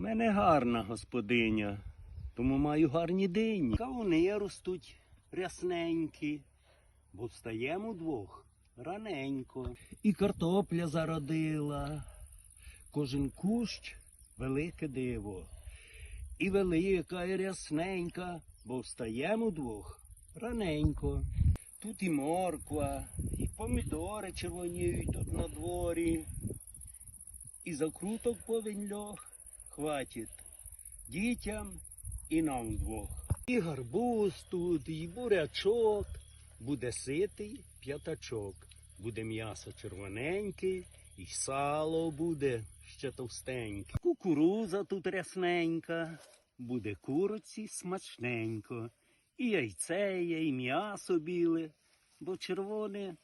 мене гарна господиня, тому маю гарні дині. Кавуни ростуть рясненькі, бо встаємо двох раненько. І картопля зародила. Кожен кущ велике диво. І велика, і рясненька, бо встаємо двох раненько. Тут і морква, і помідори червоніють тут на дворі. І закруток повинь льох хватить дітям і нам двох. І гарбуз тут, і бурячок, буде ситий п'ятачок, буде м'ясо червоненьке, і сало буде ще товстеньке. Кукуруза тут рясненька, буде куриці смачненько. І яйце є, і м'ясо біле, бо червоне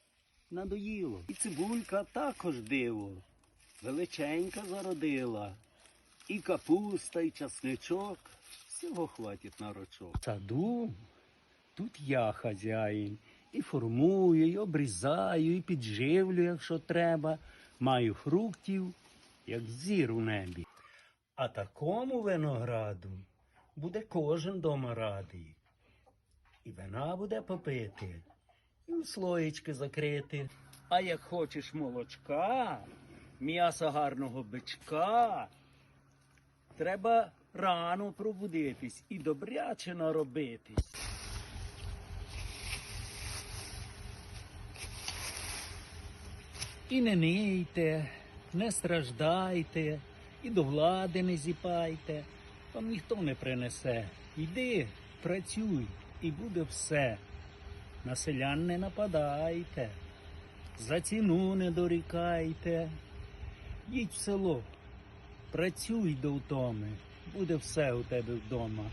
надоїло. І цибулька також диво, величенька зародила. І капуста, і часничок, всього хватить на рочок. Саду тут я хазяїн. І формую, і обрізаю, і підживлю, якщо треба. Маю фруктів, як зір у небі. А такому винограду буде кожен дома радий. І вина буде попити, і у слоєчки закрити. А як хочеш молочка, м'яса гарного бичка, треба рано пробудитись і добряче наробитись. І не нийте, не страждайте, і до влади не зіпайте, вам ніхто не принесе. Йди, працюй, і буде все. На селян не нападайте, за ціну не дорікайте. Їдь в село, працюй до втоми, буде все у тебе вдома.